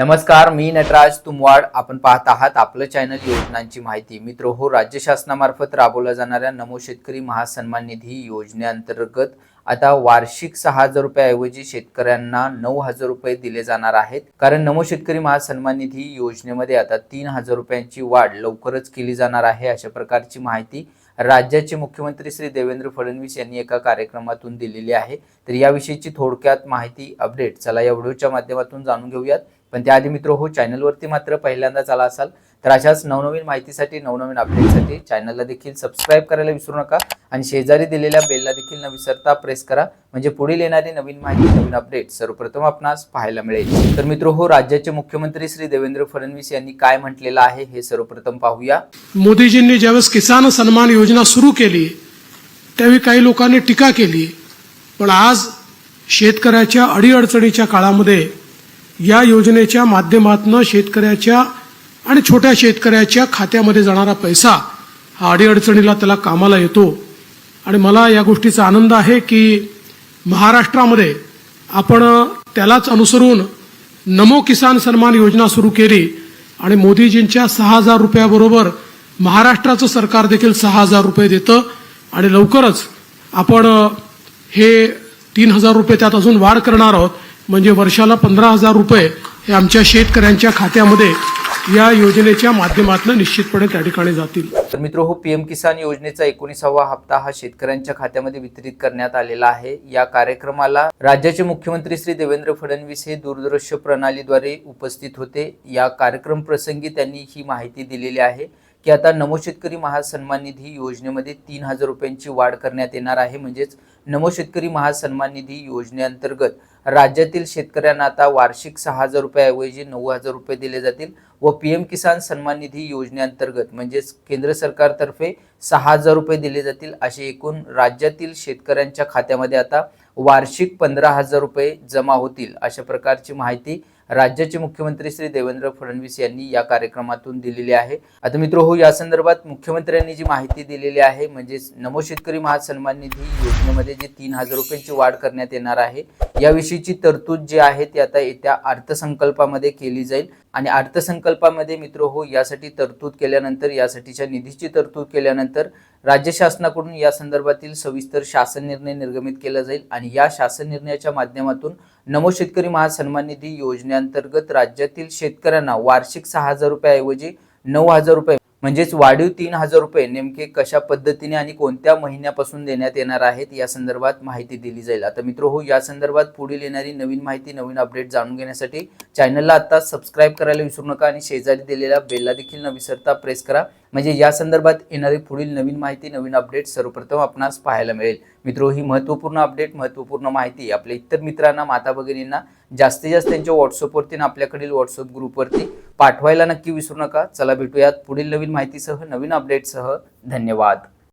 नमस्कार मी नटराज तुमवाड. आपण पाहत आहात आपलं चॅनल योजनांची माहिती. मित्र हो राज्य शासनामार्फत राबवल्या जाणाऱ्या नमो शेतकरी महासन्मान निधी योजनेअंतर्गत आता वार्षिक सहा हजार रुपयाऐवजी शेतकऱ्यांना नऊ हजार रुपये दिले जाणार आहेत. कारण नमो शेतकरी महासन्मान निधी योजनेमध्ये आता तीन हजार रुपयांची वाढ लवकरच केली जाणार आहे अशा प्रकारची माहिती राज्याचे मुख्यमंत्री श्री देवेंद्र फडणवीस यांनी एका कार्यक्रमातून दिलेली आहे. तर याविषयीची थोडक्यात माहिती अपडेट चला या व्हिडिओच्या माध्यमातून जाणून घेऊयात. पण त्याआधी मित्र हो चॅनलवरती मात्र पहिल्यांदाच आला असाल तर अशाच नवनवीन माहितीसाठी नवनवीन अपडेटसाठी चॅनलला देखील सबस्क्राईब करायला विसरू नका आणि शेजारी दिलेल्या बेलला देखील न विसरता प्रेस करा. म्हणजे पुढील येणारी नवीन माहिती नवीन अपडेट सर्वप्रथम आपणास पाहायला मिळेल. तर मित्र हो राज्याचे मुख्यमंत्री श्री देवेंद्र फडणवीस यांनी काय म्हटलेलं आहे हे सर्वप्रथम पाहूया. मोदीजींनी ज्यावेळेस किसान सन्मान योजना सुरू केली त्यावेळी काही लोकांनी टीका केली पण आज शेतकऱ्याच्या अडीअडचणीच्या काळामध्ये या योजनेच्या माध्यमातून शेतकऱ्याच्या आणि छोट्या शेतकऱ्याच्या खात्यामध्ये जाणारा पैसा हा अडीअडचणीला त्याला कामाला येतो. आणि मला या गोष्टीचा आनंद आहे की महाराष्ट्रामध्ये आपण त्यालाच अनुसरून नमो किसान सन्मान योजना सुरू केली आणि मोदीजींच्या सहा हजार रुपयाबरोबर महाराष्ट्राचं सरकार देखील सहा हजार रुपये देतं आणि लवकरच आपण हे तीन हजार रुपये त्यात अजून वाढ करणार आहोत. म्हणजे वर्षाला पंधरा हजार रुपये हे आमच्या शेतकऱ्यांच्या खात्यामध्ये या योजनेच्या माध्यमातून निश्चितपणे त्या ठिकाणी जातील. तर मित्र हो पीएम किसान योजनेचा एकोणीसावा हप्ता हा शेतकऱ्यांच्या खात्यामध्ये वितरित करण्यात आलेला आहे. या कार्यक्रमाला राज्याचे मुख्यमंत्री श्री देवेंद्र फडणवीस हे दूरदृश्य प्रणालीद्वारे उपस्थित होते. या कार्यक्रम प्रसंगी त्यांनी ही माहिती दिलेली आहे. की आता नमो शेतकरी महासन्मान निधी योजनेमध्ये तीन हजार रुपयांची वाढ करण्यात येणार आहे. म्हणजेच नमो शेतकरी महासन्मान निधी योजनेअंतर्गत राज्यातील शेतकऱ्यांना आता वार्षिक सहा हजार रुपयाऐवजी नऊ हजार रुपये दिले जातील व पी एम किसान सन्मान निधी योजनेअंतर्गत म्हणजेच केंद्र सरकारतर्फे सहा हजार रुपये दिले जातील असे एकूण राज्यातील शेतकऱ्यांच्या खात्यामध्ये आता वार्षिक पंधरा हजार रुपये जमा होतील अशा प्रकारची माहिती राज्याचे मुख्यमंत्री श्री देवेंद्र फडणवीस यांनी या कार्यक्रमातून दिलेली आहे. आता मित्र हो या संदर्भात मुख्यमंत्र्यांनी जी माहिती दिलेली आहे म्हणजेच नमो शेतकरी महासन्मान निधी योजनेमध्ये जे तीन हजार रुपयांची वाढ करण्यात येणार आहे याविषयीची तरतूद जी आहे ती आता येत्या अर्थसंकल्पामध्ये केली जाईल. आणि अर्थसंकल्पामध्ये मित्र हो यासाठी तरतूद केल्यानंतर यासाठीच्या निधीची तरतूद केल्यानंतर राज्य शासनाकडून या संदर्भातील सविस्तर शासन निर्णय निर्गमित केला जाईल आणि या शासन निर्णयाच्या माध्यमातून नमो शेतकरी महासन्मान निधी योजनेअंतर्गत राज्यातील शेतकऱ्यांना वार्षिक सहा हजार रुपयाऐवजी नऊ हजार रुपये म्हणजेच वाढीव तीन हजार रुपये नेमके कशा पद्धतीने आणि कोणत्या महिन्यापासून देण्यात येणार आहेत या संदर्भात माहिती दिली जाईल. आता मित्र हो या संदर्भात पुढील येणारी नवीन माहिती नवीन अपडेट जाणून घेण्यासाठी चॅनलला आता सबस्क्राईब करायला विसरू नका आणि शेजारी दिलेल्या बेलला देखील न विसरता प्रेस करा. म्हणजे या संदर्भात येणारी पुढील नवीन माहिती नवीन अपडेट सर्वप्रथम आपणास पाहायला मिळेल. मित्रो ही महत्त्वपूर्ण अपडेट महत्त्वपूर्ण माहिती आपल्या इतर मित्रांना माता भगिनींना जास्तीत जास्त त्यांच्या व्हॉट्सअपवरती आणि आपल्याकडील व्हॉट्सअप ग्रुपवरती पाठवायला नक्की विसरू नका. चला भेटूयात पुढील नवीन माहितीसह नवीन अपडेटसह धन्यवाद.